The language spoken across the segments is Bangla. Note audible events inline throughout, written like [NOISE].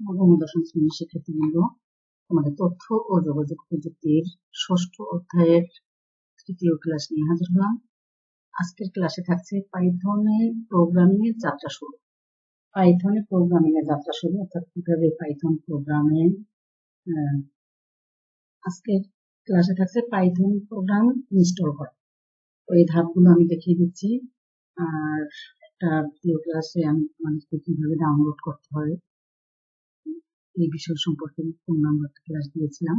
নবম দশম শ্রেণির শিক্ষার্থীবৃন্দ আমাদের তথ্য ও যোগাযোগ প্রযুক্তির ষষ্ঠ অধ্যায়ের তৃতীয় ক্লাস নিয়ে হাজির হলাম। আজকের ক্লাসে থাকছে পাইথনে প্রোগ্রামিং এর যাত্রা শুরু। পাইথনে প্রোগ্রামিং এর যাত্রা শুরু, অর্থাৎ কীভাবে পাইথন প্রোগ্রামে আজকের ক্লাসে থাকছে পাইথন প্রোগ্রাম ইনস্টল করা। ওই ধাপগুলো আমি দেখিয়ে দিচ্ছি। আর একটা ভিডিও ক্লাসে আমি মানুষকে কীভাবে ডাউনলোড করতে হয় এই বিষয় সম্পর্কে পূর্ণাঙ্গ একটা ক্লাস দিয়েছিলাম।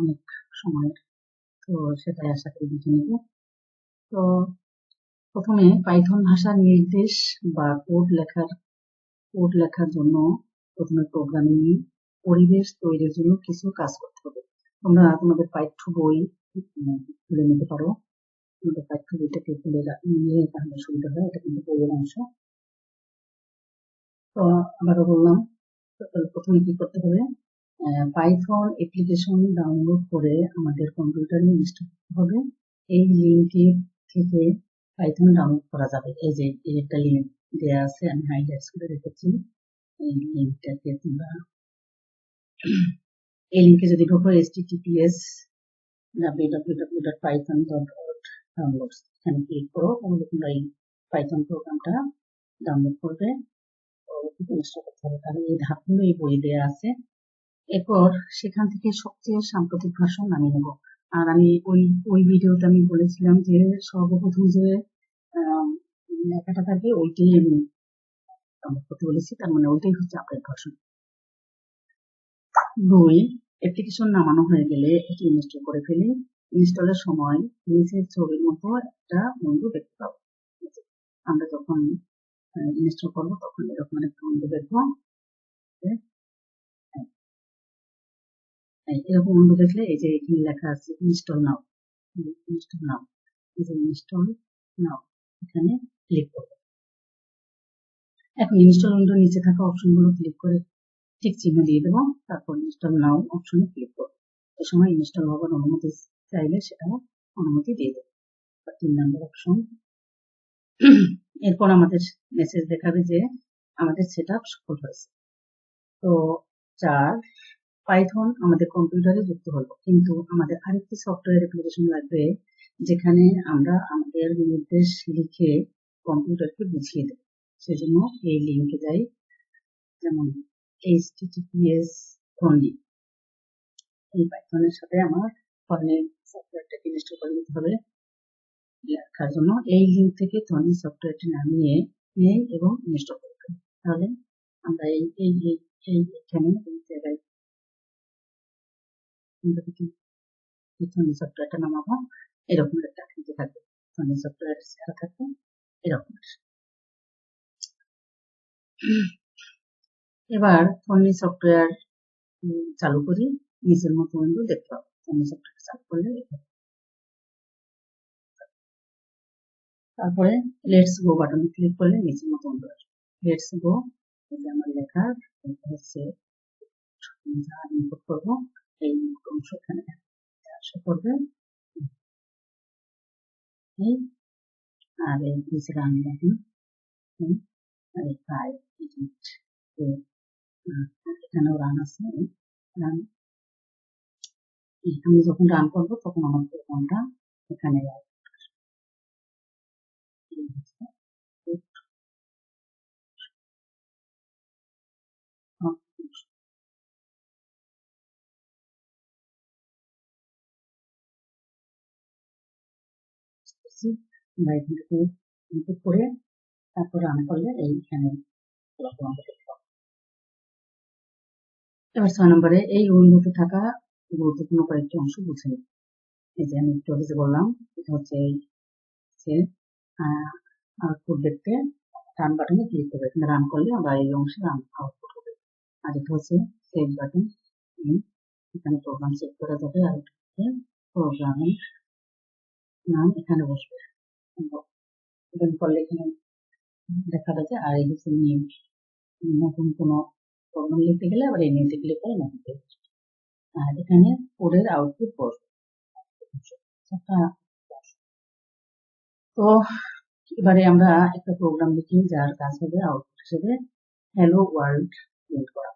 অনেক সময়। তো সেটাই আশা করি বুঝে নেব। তো প্রথমে পাইথন ভাষার নির্দেশ বা কোড লেখার কোড লেখার জন্য প্রথমে প্রোগ্রামিং পরিবেশ তৈরির জন্য কিছু কাজ করতে হবে। তোমরা তোমাদের পাঠ্য বই খুলে নিতে পারো। তোমাদের পাঠ্য বইটাকে খুলে নিয়ে তাহলে সুবিধা হয়। এটা কিন্তু বইয়ের অংশ। তো আবারও বললাম প্রথমে কি করতে হবে? পাইথন অ্যাপ্লিকেশন ডাউনলোড করে আমাদের কম্পিউটারে ইনস্টল করতে হবে। এই লিঙ্কে থেকে পাইথন ডাউনলোড করা যাবে। এই যে একটা লিঙ্ক দেওয়া আছে, আমি হাইলাইটস করে রেখেছি। এই লিঙ্কটাকে তোমরা এই লিঙ্কে যদি ঢোকো S T T S W W python dot এখানে ক্লিক করো, তাহলে তোমরা এই পাইথন প্রোগ্রামটা ডাউনলোড করবে। ধাপগুলো বই দেওয়া আছে এরপর সেখান থেকে সবচেয়ে সাম্প্রতিক ভার্সন নামিয়ে নেব। আর আমি ওই ওই ভিডিওতে আমি বলেছিলাম যে সর্বপ্রথম যে লেখাটা থাকে ওইটাই আমি করতে বলেছি, তার মানে ওইটাই হচ্ছে ভার্সন দুই অ্যাপ্লিকেশন নামানো হয়ে গেলে এটি ইনস্টল করে ফেলি ইনস্টলের সময় নিচের ছবির মতো একটা বন্ধু দেখতে পাবো। আমরা যখন ইনস্টল করব, তখন এরকম একটা বন্ধু দেখব। এরকম বন্ধু দেখলে এই যে এখানে লেখা আছে ইনস্টল নাও ইনস্টল নাও এই যে ইনস্টল নাও এখানে ক্লিক করব। এখন ইনস্টল উইন্ডোর নিচে থাকা অপশনগুলো ক্লিক করে টিক চিহ্ন দিয়ে দেবো, তারপর ইনস্টল নাও অপশনে ক্লিক করব। এ সময় ইনস্টল হবার অনুমতি চাইলে সেটা অনুমতি দিয়ে দেবো। তিন নম্বর অপশন এরপর আমাদের মেসেজ দেখাবে যে আমাদের সেট আপ সফল হয়েছে। তো চার পাইথন আমাদের কম্পিউটারে যুক্ত হলো। কিন্তু আমাদের আরেকটি সফটওয়্যার অ্যাপ্লিকেশন লাগবে, যেখানে আমরা আমাদের নির্দেশ লিখে কম্পিউটারকে বুঝিয়ে দেব। সেজন্য এই লিঙ্কে যাই, যেমন এইচটিটিপিএস ফোনলি এই পাইথনের সাথে আমার ফোনের সফটওয়্যারটাকে ইনস্টল করে নিতে হবে। লেখার জন্য এই লিঙ্ক থেকে থনি সফটওয়্যারটি নামিয়ে নেই এবং ইনস্টল করতে তাহলে আমরা এই এই এই এখানে এই জায়গায় থনি সফটওয়্যারটা নামাবো। এরকম একটা আকৃতি থাকবে। থনি সফটওয়্যার শেখা থাকবে। এরকম এবার ফোনলি সফটওয়্যার চালু করি। নিজের মতো উইন্ডো দেখতে পাবো ফোনলি সফটওয়্যার চালু করলে তারপরে লেটস গো বাটনে ক্লিক করলে নিচের মতো লেটস গো আমার লেখার হচ্ছে করব, এই অংশ এখানে আসা করবে আর এই নিচে রান এই ফাইভ এখানেও রান আছে রান আমি যখন রান করব তখন আমার প্রোগ্রামটা এখানে আমরা করে তারপর রান করলে এইখানে এবার ছয় নম্বরে, এই উইন্ডোতে থাকা গুরুত্বপূর্ণ কয়েকটি অংশ বুঝে এই যে আমি একটু বললাম, এটা হচ্ছে এই আউটপুট দেখতে রান বাটনে ক্লিক করবে এখানে রান করলে আমরা এই অংশে রান আউটপুট হবে আর এটা হচ্ছে সেভ বাটন এখানে প্রোগ্রাম সেভ করা যাবে আর প্রোগ্রামের নাম এখানে বসবে ওপেন করলে এখানে দেখা যাচ্ছে আর এই হচ্ছে নিউ নতুন কোনো প্রোগ্রাম লিখতে গেলে আবার এই নিউতে ক্লিক করে নতুন আর এখানে কোডের আউটপুট বসবে তো এবারে আমরা একটা প্রোগ্রাম লিখি যার কাজ হবে আউটপুট হিসেবে হ্যালো ওয়ার্ল্ড প্রিন্ট করা।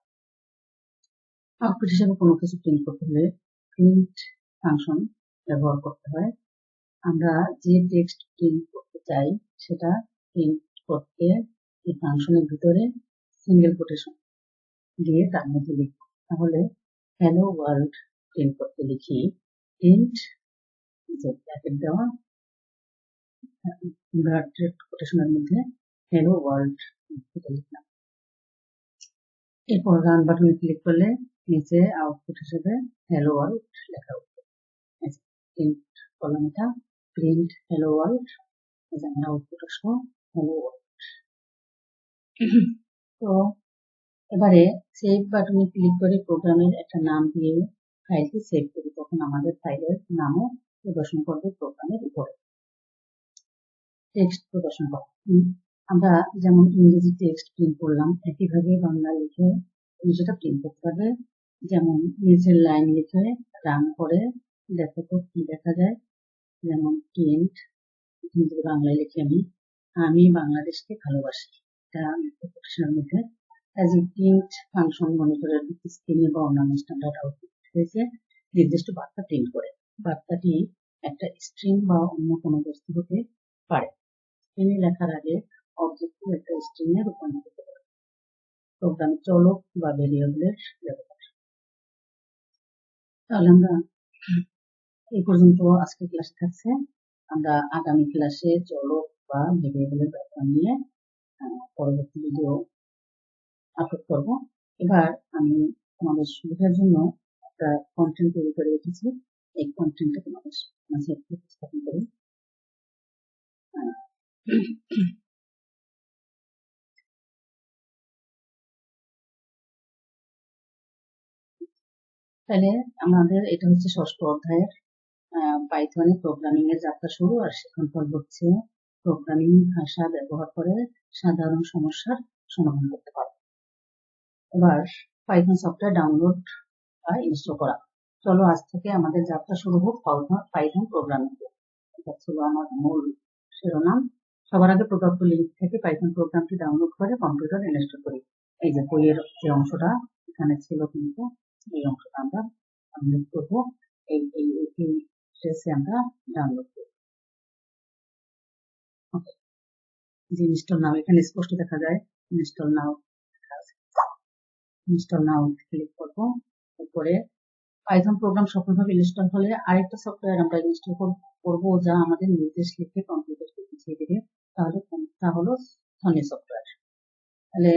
আউটপুট হিসেবে কোনো কিছু প্রিন্ট করতে হলে প্রিন্ট ফাংশন ব্যবহার করতে হয়। আমরা যে টেক্সট প্রিন্ট করতে চাই সেটা প্রিন্ট করতে এই ফাংশনের ভিতরে সিঙ্গেল কোটেশন দিয়ে তার মধ্যে লিখব। তাহলে হ্যালো ওয়ার্ল্ড প্রিন্ট করতে লিখি প্রিন্ট যে ব্র্যাকেট দেওয়া। কোটেশনের মধ্যে হ্যালো ওয়ার্ল্ড লিখলাম এরপর রান বাটনে ক্লিক করলে নিচে আউটপুট হিসেবে হ্যালো ওয়ার্ল্ড লেখা উঠবে। প্রিন্ট করলাম এটা প্রিন্ট হ্যালো ওয়ার্ল্ড এখানে আউটপুট আসলো হ্যালো ওয়ার্ল্ড তো এবারে সেভ বাটনে ক্লিক করে প্রোগ্রামের একটা নাম দিয়ে ফাইলটি সেভ করি, তখন আমাদের ফাইলের নামও প্রদর্শন করবে প্রোগ্রামের উপরে। টেক্সট প্রদর্শন করা। আমরা যেমন ইংরেজি টেক্সট প্রিন্ট করলাম, একইভাবে বাংলা লিখে সেটা প্রিন্ট করতে পারবে যেমন নিচের লাইন লিখে রান করে, দেখো তো কি দেখা যায়। যেমন প্রিন্ট কিন্তু বাংলায় লিখে আমি। আমি বাংলাদেশকে ভালোবাসি। এটা মধ্যে অ্যাজ এ প্রিন্ট ফাংশন মনে করে স্ক্রিনে বা অন্যান্য স্ট্যান্ডার্ড আউটপুট হয়েছে, নির্দিষ্ট বার্তা প্রিন্ট করে। বার্তাটি একটা স্ট্রিং বা অন্য কোনো বস্তু হতে পারে। স্ক্রিনে লেখার আগে অবজেক্ট একটা স্ট্রিং এ রূপান্তরিত করে প্রোগ্রাম চলক বা ভেরিয়েবলের ব্যবহার তাহলে আমরা এই পর্যন্ত আজকের ক্লাস থাকছে আমরা আগামী ক্লাসে চলক বা ভেরিয়েবলের ব্যবহার নিয়ে পরবর্তী ভিডিও আপলোড করব। এবার আমি তোমাদের সুবিধার জন্য একটা কন্টেন্ট তৈরি করে রেখেছি। এই কন্টেন্টটা তোমাদের মাঝে উপস্থাপন করি। তাহলে আমাদের এটা হচ্ছে ষষ্ঠ অধ্যায়ের পাইথনে প্রোগ্রামিং এর যাত্রা শুরু, আর সেখান পর্ব হচ্ছে প্রোগ্রামিং ভাষা ব্যবহার করে সাধারণ সমস্যার সমাধান করতে পারো এবার পাইথন সফটওয়্যার ডাউনলোড বা ইনস্টল করা। চলো আজ থেকে আমাদের যাত্রা শুরু হোক পাইথন প্রোগ্রামিং এটা ছিল আমার মূল শিরোনাম। সবার আগে প্রদত্ত লিঙ্ক থেকে পাইথন প্রোগ্রামটি ডাউনলোড করে কম্পিউটার ইনস্টল করি। এই যে বইয়ের যে অংশটা, এখানে ছিল কিন্তু এই অংশটা আমরা ডাউনলোড করব। এই এই এই আমরা ডাউনলোড করব। ওকে যে ইনস্টল নাও এখানে স্পষ্ট দেখা যায় install now install now click করব। এরপরে পাইথন প্রোগ্রাম সফলভাবে ইনস্টল হলে আরেকটা সফটওয়্যার আমরা ইনস্টল করব যা আমাদের নির্দেশ লিখে কম্পিউটারকে বুঝিয়ে দেবে। তাহলে তা হলো থনি সফটওয়্যার তাহলে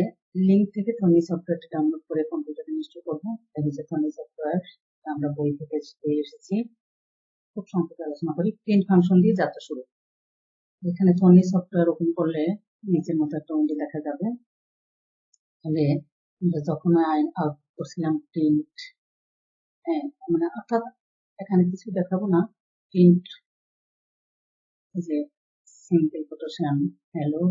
লিঙ্ক থেকে থনি সফটওয়্যারটি ডাউনলোড করে কম্পিউটারে ইনস্টল করব। এটা হচ্ছে থনি সফটওয়্যার আমরা বই থেকে পেয়ে এসেছি। খুব সংক্ষেপে আলোচনা করি। প্রিন্ট ফাংশন দিয়ে যাত্রা শুরু। এখানে থনি সফটওয়্যার ওপেন করলে নিচের মতো একটা উইন্ডো দেখা যাবে। তাহলে আমরা যখন আউট করছিলাম প্রিন্ট হ্যাঁ মানে অর্থাৎ এখানে কিছু দেখাবো না। প্রিন্ট যে simple quotation hello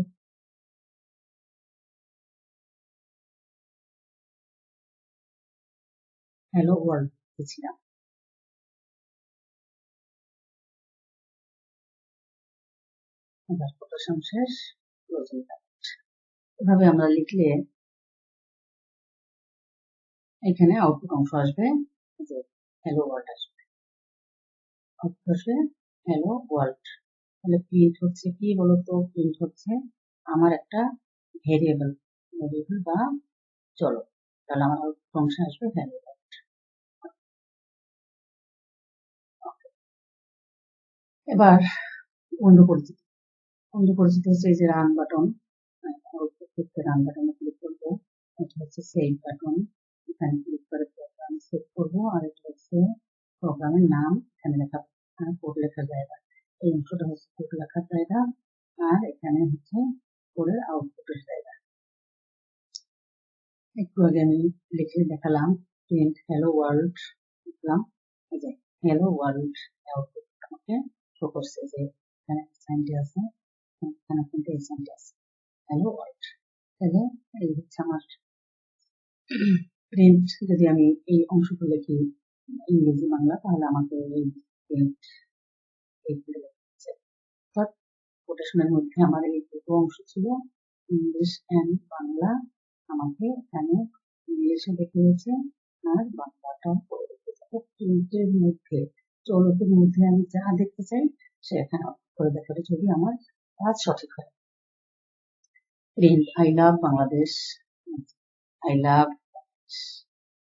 hello world দিয়েছিলাম শেষ এভাবে আমরা লিখলে এখানে আউটপুট অংশ আসবে। হ্যালো ওয়ার্ল্ড আসবে। আউটপুট আসবে হ্যালো ওয়ার্ল্ড তাহলে প্রিন্ট হচ্ছে কি বলতো? প্রিন্ট হচ্ছে আমার একটা ভেরিয়েবল ভেরিয়েবল বা চলো। তাহলে আমার অংশে আসবে ওয়ার্ল্ড এবার অন্য পরিচিত। অন্য পরিচিত হচ্ছে এই যে রান বাটন রান বাটনে ক্লিক করব। এটা হচ্ছে সেভ বাটন এখানে ক্লিক করে প্রোগ্রাম সেভ করব। আর এটা হচ্ছে প্রোগ্রামের নাম। এখানে লেখা কোড লেখার জায়গা এই হচ্ছে কোড লেখার জায়গা আর এখানে হচ্ছে কোডের আউটপুটের জায়গা একটু আগে আমি লিখে দেখালাম প্রিন্ট হ্যালো ওয়ার্ল্ড লিখলাম, এই যে হ্যালো ওয়ার্ল্ড আউটপুট আমাকে শো করছে যে এখানে সাইনটি আছে, এখানে কিন্তু এই সাইনটি আছে হ্যালো ওয়ার্ল্ড তাহলে এই হচ্ছে আমার প্রিন্ট যদি আমি এই অংশটা লিখি ইংরেজি বাংলা, তাহলে আমাকে এই প্রিন্ট অর্থাৎ কোটেশনের মধ্যে আমার এই দুটো অংশ ছিল। English and Bangla. আমাকে এখানে ইংলিশে দেখিয়েছে আর বাংলাটাও করে দেখিয়েছে তো তিনটের মধ্যে চৌরকের মধ্যে আমি যা দেখতে চাই, সে এখানে করে দেখাবে যদি আমার কাজ সঠিক হয়। Print I love Bangladesh I love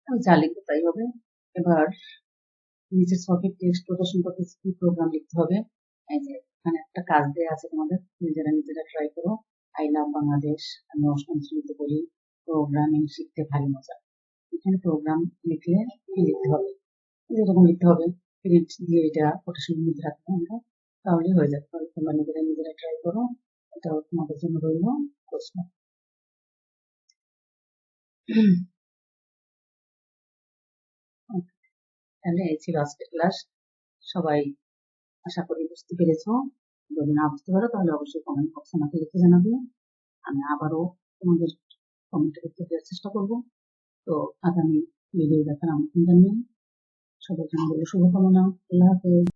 যা তাই হবে। এবার নিচের সকেট টেক্সট প্রদর্শন করতে কি প্রোগ্রাম লিখতে হবে? এই যে এখানে একটা কাজ দেওয়া আছে তোমাদের, নিজেরা নিজেরা ট্রাই করো। আই লাভ বাংলাদেশ আমি অষ্টম শ্রেণীতে বলি প্রোগ্রামিং শিখতে ভারী মজা। এখানে প্রোগ্রাম লিখলে কি লিখতে হবে? যেরকম লিখতে হবে প্রিন্ট দিয়ে এটা কোটেশনের মধ্যে রাখতে হবে তাহলেই হয়ে যাবে। তাহলে তোমরা নিজেরা নিজেরা ট্রাই করো এটাও তোমাদের জন্য রইল প্রশ্ন। [CLEARS THROAT] তাহলে এই ছিল আজকের ক্লাস সবাই আশা করি বুঝতে পেরেছ। যদি না বুঝতে পারো, তাহলে অবশ্যই কমেন্ট বক্সে আমাকে লিখে জানাবে। আমি আবারও তোমাদের কমেন্ট করতে দেওয়ার চেষ্টা করব। তো আগামী ভিডিও দেখার আমন্ত্রণ জানিয়ে সবার জন্য শুভকামনা। আল্লাহ হাফেজ।